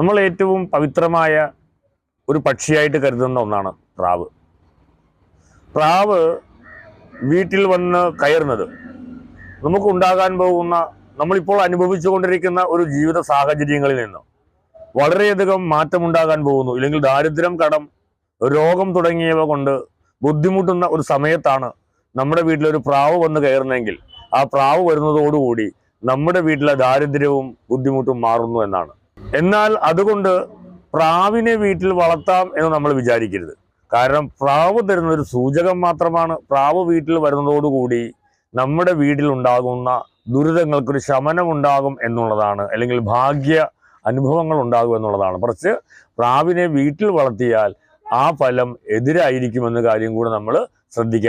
നമ്മൾ ഏറ്റവും പവിത്രമായ ഒരു പക്ഷിയായിട്ട് കരുതുന്ന ഒന്നാണ് പ്രാവ്. പ്രാവ് വീട്ടിൽ വന്ന് കയറുന്നത് നമുക്ക് ഉണ്ടാകാൻ പോകുന്ന നമ്മളിപ്പോൾ അനുഭവിച്ചുകൊണ്ടിരിക്കുന്ന ഒരു ജീവിത സാഹചര്യങ്ങളിൽ നിന്ന് വളരെയധികം മാറ്റമുണ്ടാകാൻ പോകുന്നു. ഇല്ലെങ്കിൽ ദാരിദ്ര്യം കടം രോഗം തുടങ്ങിയവ കൊണ്ട് ബുദ്ധിമുട്ടുന്ന ഒരു സമയത്താണ് നമ്മുടെ വീട്ടിലൊരു പ്രാവ് വന്ന് കയറുന്നെങ്കിൽ ആ പ്രാവ് വരുന്നതോടുകൂടി നമ്മുടെ വീട്ടിലെ ദാരിദ്ര്യവും ബുദ്ധിമുട്ടും മാറുന്നു എന്നാണ്. എന്നാൽ അതുകൊണ്ട് പ്രാവിനെ വീട്ടിൽ വളർത്താം എന്ന് നമ്മൾ വിചാരിക്കരുത്. കാരണം പ്രാവ് തരുന്ന ഒരു സൂചകം മാത്രമാണ് പ്രാവ് വീട്ടിൽ വരുന്നതോടുകൂടി നമ്മുടെ വീട്ടിൽ ഉണ്ടാകുന്ന ദുരിതങ്ങൾക്കൊരു ശമനം ഉണ്ടാകും എന്നുള്ളതാണ് അല്ലെങ്കിൽ ഭാഗ്യ അനുഭവങ്ങൾ ഉണ്ടാകും എന്നുള്ളതാണ്. കുറച്ച് പ്രാവിനെ വീട്ടിൽ വളർത്തിയാൽ ആ ഫലം എതിരായിരിക്കുമെന്ന കാര്യം കൂടെ നമ്മൾ ശ്രദ്ധിക്കേണ്ട